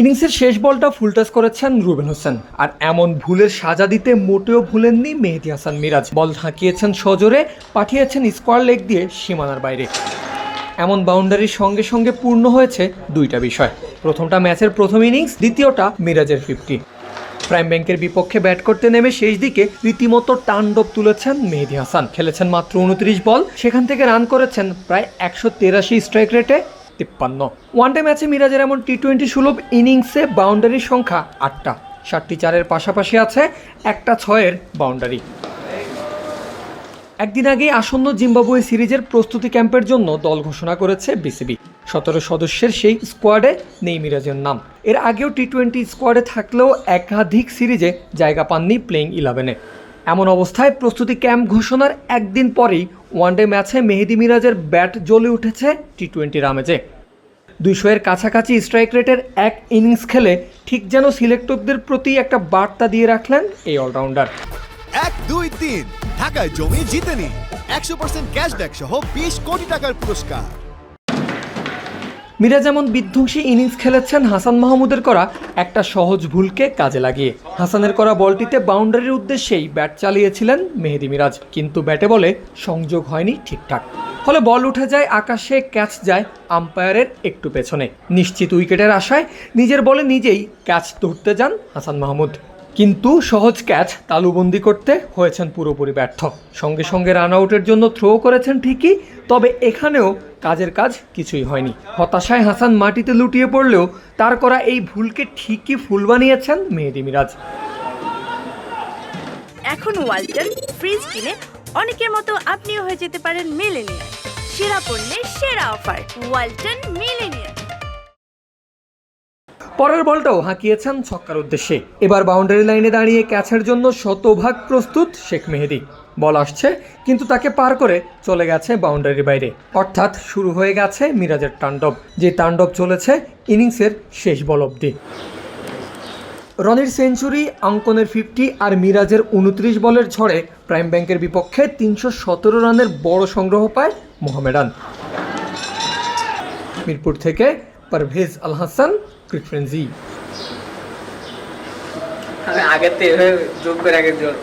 ইনিংসের শেষ বলটা ফুল টাচ করেছেন রুবেন হোসেন। আর এমন ভুলের সাজা দিতে মোটেও ভুলেননি মেহেদি হাসান মিরাজ। বল ঝাঁকিয়েছেন সজোরে, পাঠিয়েছেন স্কোয়ার লেগ দিয়ে সীমানার বাইরে। এমন বাউন্ডারির সঙ্গে সঙ্গে পূর্ণ হয়েছে দুইটা বিষয়। প্রথমটা ম্যাচের প্রথম ইনিংস, দ্বিতীয়টা মিরাজের ফিফটি। প্রাইম ব্যাংকের বিপক্ষে ব্যাট করতে নেমে শেষ দিকে রীতিমতো তাণ্ডব তুলেছেন মেহেদি হাসান। খেলেছেন মাত্র উনত্রিশ বল, সেখান থেকে রান করেছেন প্রায় একশো তেরাশি স্ট্রাইক রেটে তিপ্পান্ন। ওয়ানডে ম্যাচে মিরাজের এমন টি টোয়েন্টি সুলভ ইনিংসে বাউন্ডারির সংখ্যা আটটা। সাতটি চারের পাশাপাশি আছে একটা ছয়ের বাউন্ডারি। একদিন আগেই আসন্ন জিম্বাবুয়ে সিরিজের প্রস্তুতি ক্যাম্পের জন্য দল ঘোষণা করেছে বিসিবি। সতেরো সদস্যের সেই স্কোয়াডে নেই মিরাজের নাম। এর আগেও টি টোয়েন্টি স্কোয়াডে থাকলেও একাধিক সিরিজে জায়গা পাননি প্লেইং ইলেভেনে। এমন অবস্থায় প্রস্তুতি ক্যাম্প ঘোষণার একদিন পরেই ওয়ানডে ম্যাচে মেহেদি মিরাজের ব্যাট জ্বলে উঠেছে টি টোয়েন্টির আমেজে দুইশো এর কাছাকাছি স্ট্রাইক রেটের এক ইনিংস খেলে ঠিক যেন সিলেক্টরদের প্রতি একটা বার্তা দিয়ে রাখলেন এই অলরাউন্ডার। এক, দুই, তিন। ঢাকায় জমি জিতে নিন একশো পার্সেন্ট ক্যাশব্যাক সহ বিশ কোটি টাকার পুরস্কার। মিরাজ যেমন বিধ্বংসী ইনিংস খেলেছেন হাসান মাহমুদের করা একটা সহজ ভুলকে কাজে লাগিয়ে। হাসানের করা বলটিতে বাউন্ডারির উদ্দেশ্যেই ব্যাট চালিয়েছিলেন মেহেদি মিরাজ, কিন্তু ব্যাটে বলে সংযোগ হয়নি ঠিকঠাক। ফলে বল উঠে যায় আকাশে, ক্যাচ যায় আম্পায়ারের একটু পেছনে। নিশ্চিত উইকেটের আশায় নিজের বলে নিজেই ক্যাচ ধরতে যান হাসান মাহমুদ। কিন্তু সহজ ক্যাচ তালুবন্দি করতে হয়েছেন পুরোপুরি ব্যর্থ। সঙ্গে সঙ্গে রান আউটের জন্য থ্রো করেছেন ঠিকই, তবে এখানেও কাজের কাজ কিছুই হয়নি। হতাশায় হাসান মাটিতে লুটিয়ে পড়লেও তার করা এই ভুলকে ঠিকই ফুল বানিয়েছেন মেহেদি মিরাজ। এখন ওয়ালটন ফ্রিজ কিনে অনেকের মতো আপনিও হয়ে যেতে পারেন মিলেনিয়ার সেরা পণ্যের সেরা অফার, ওয়ালটন মিলেনিয়ার পরের বলটাও হাঁকিয়েছেন ছক্কার উদ্দেশ্যে। এবার বাউন্ডারি লাইনে দাঁড়িয়ে ক্যাচের জন্য শতভাগ প্রস্তুত শেখ মেহেদি। বল আসছে, কিন্তু তাকে পার করে চলে গেছে বাউন্ডারির বাইরে। অর্থাৎ শুরু হয়ে গেছে মিরাজের তাণ্ডব। যে তাণ্ডব চলেছে, ইনিংসের শেষ বল অবধি। রনির সেঞ্চুরি, অঙ্কনের ফিফটি আর মিরাজের উনত্রিশ বলের ঝড়ে প্রাইম ব্যাংকের বিপক্ষে তিনশো সতেরো রানের বড় সংগ্রহ পায় মোহামেডান। মিরপুর থেকে পারভেজ আল হাসান ক্রিকফ্রেন্সি আমি আগের থেকে এভাবে যোগ করে আগে জোর।